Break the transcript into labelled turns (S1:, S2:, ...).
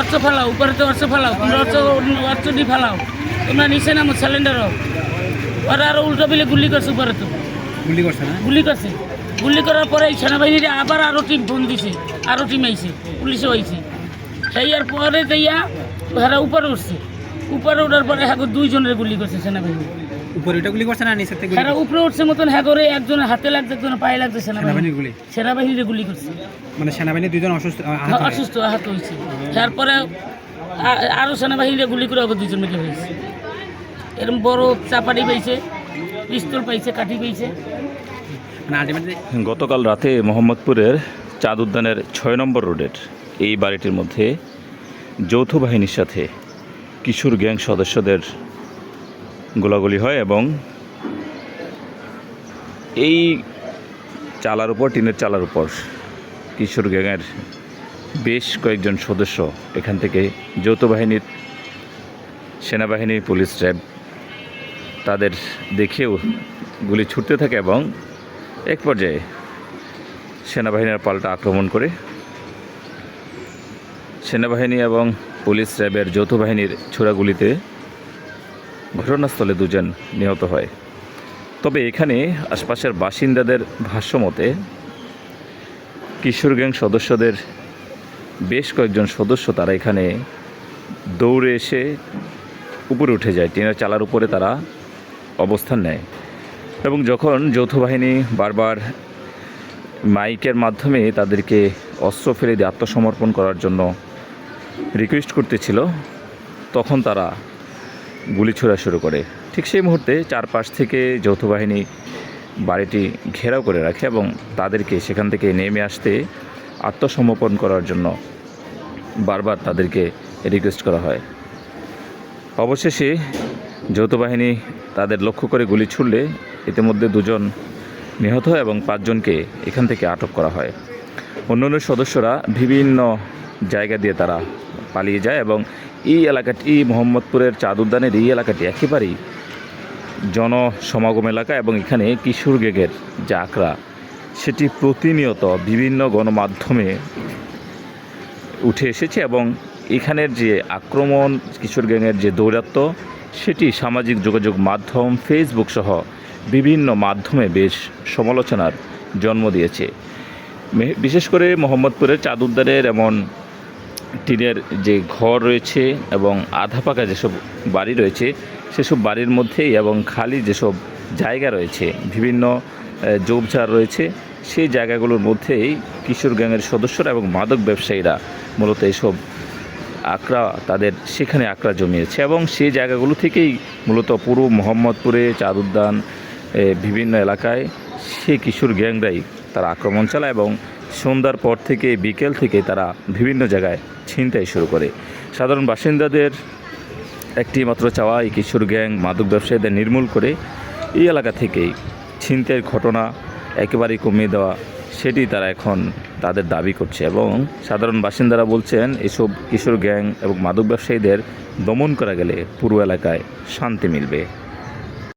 S1: অর্থ ফেলাও উপরে তো অর্থ ফেলাও তোমরা অর্থ অর্থটি ফেলাও। তোমরা নিচে নামো সিলিন্ডার ওরা আরও উল্টো বিলে গুলি করছে উপরে তো।
S2: গুলি করছে না?
S1: গুলি করছে। গুলি করার পরে এই সেনাবাহিনীরা আবার আরও টিম ফোন দিছে আরও টিম আইছে পুলিশও আইছে। সেই আর পরে যাইয়া ওরা উপরে উঠছে। উপরে ওঠার পরে হ্যাঁ দুইজনের গুলি করছে সেনাবাহিনী।
S2: উপরে ওটা গুলি করছে না নিচের থেকে
S1: হ্যাঁ উপরে উঠছে মতন হ্যাঁ করে একজনের হাতে লাগছে একজনের পায়ে লাগছে সেনাবাহিনী।
S2: সেনাবাহিনীর গুলি?
S1: সেনাবাহিনীরে গুলি করছে।
S2: মানে সেনাবাহিনী অসুস্থ আহত।
S1: অসুস্থ আহত হয়েছে। তারপরে আ- আরও সেনাবাহিনীরা গুলি করে ওকে দুজন মিলে হয়েছে। এরকম বড় চাপাটি পাইছে পিস্তল পাইছে কাঠি পাইছে
S2: মানে
S3: গতকাল রাতে মোহাম্মদপুরের চাঁদ উদ্যানের ছয় নম্বর রোডের এই বাড়িটির মধ্যে যৌথ বাহিনীর সাথে কিশোর গ্যাং সদস্যদের গোলাগুলি হয় এবং এই চালার উপর, টিনের চালার উপর কিশোর গ্যাংয়ের বেশ কয়েকজন সদস্য এখান থেকে যৌথ বাহিনীর, সেনাবাহিনী, পুলিশ, র্যাব তাদের দেখেও গুলি ছুটতে থাকে এবং এক পর্যায়ে সেনাবাহিনীর পাল্টা আক্রমণ করে সেনাবাহিনী এবং পুলিশ র্যাবের যৌথ বাহিনীর ছোড়াগুলিতে ঘটনাস্থলে দুজন নিহত হয়। তবে এখানে আশপাশের বাসিন্দাদের ভাষ্যমতে কিশোর গ্যাং সদস্যদের বেশ কয়েকজন সদস্য তারা এখানে দৌড়ে এসে উপরে উঠে যায়, টিনের চালার উপরে তারা অবস্থান নেয়। এবং যখন যৌথ বাহিনী বারবার মাইকের মাধ্যমে তাদেরকে অস্ত্র ফেলে দিয়ে আত্মসমর্পণ করার জন্য রিকোয়েস্ট করতেছিল, তখন তারা গুলি ছোড়া শুরু করে। ঠিক সেই মুহূর্তে চারপাশ থেকে যৌথ বাহিনী বাড়িটি ঘেরাও করে রাখে এবং তাদেরকে সেখান থেকে নেমে আসতে আত্মসমর্পণ করার জন্য বারবার তাদেরকে রিকোয়েস্ট করা হয়। অবশেষে যৌথ বাহিনী তাদের লক্ষ্য করে গুলি ছুড়লে ইতিমধ্যে দুজন নিহত হয় এবং পাঁচজনকে এখান থেকে আটক করা হয়। অন্যান্য সদস্যরা বিভিন্ন জায়গা দিয়ে তারা পালিয়ে যায় এবং এই এলাকাটি মোহাম্মদপুরের চাঁদ উদ্যানের এই এলাকাটি একেবারেই জনসমাগম এলাকা এবং এখানে কিশোর গেগের যে আঁকড়া সেটি প্রতিনিয়ত বিভিন্ন গণমাধ্যমে উঠে এসেছে এবং এখানের যে আক্রমণ, কিশোর গ্যাংয়ের যে দৌরাত্ম, সেটি সামাজিক যোগাযোগ মাধ্যম ফেসবুক সহ বিভিন্ন মাধ্যমে বেশ সমালোচনার জন্ম দিয়েছে। বিশেষ করে মোহাম্মদপুরের চাঁদ উদ্যানের এমন টিনের যে ঘর রয়েছে এবং আধা পাকা যেসব বাড়ি রয়েছে, সেসব বাড়ির মধ্যেই এবং খালি যেসব জায়গা রয়েছে, বিভিন্ন ঝোপঝাড় রয়েছে, সেই জায়গাগুলোর মধ্যেই কিশোর গ্যাংয়ের সদস্যরা এবং মাদক ব্যবসায়ীরা মূলত এসব আকড়া তাদের সেখানে আকড়া জমিয়েছে এবং সেই জায়গাগুলো থেকেই মূলত পুরো মোহাম্মদপুরে চাঁদ উদ্যান বিভিন্ন এলাকায় সেই কিশোর গ্যাংরাই তারা আক্রমণ চালায় এবং সন্ধ্যার পর থেকে বিকেল থেকে তারা বিভিন্ন জায়গায় ছিনতাই শুরু করে। সাধারণ বাসিন্দাদের একটি মাত্র চাওয়া এই কিশোর গ্যাং মাদক ব্যবসায়ীদের নির্মূল করে এই এলাকা থেকেই ছিনতাইয়ের ঘটনা একেবারেই কমিয়ে দেওয়া সেটি তারা এখন তাদের দাবি করছে এবং সাধারণ বাসিন্দারা বলছেন, এসব কিশোর গ্যাং এবং মাদক ব্যবসায়ীদের দমন করা গেলে পুরো এলাকায় শান্তি মিলবে।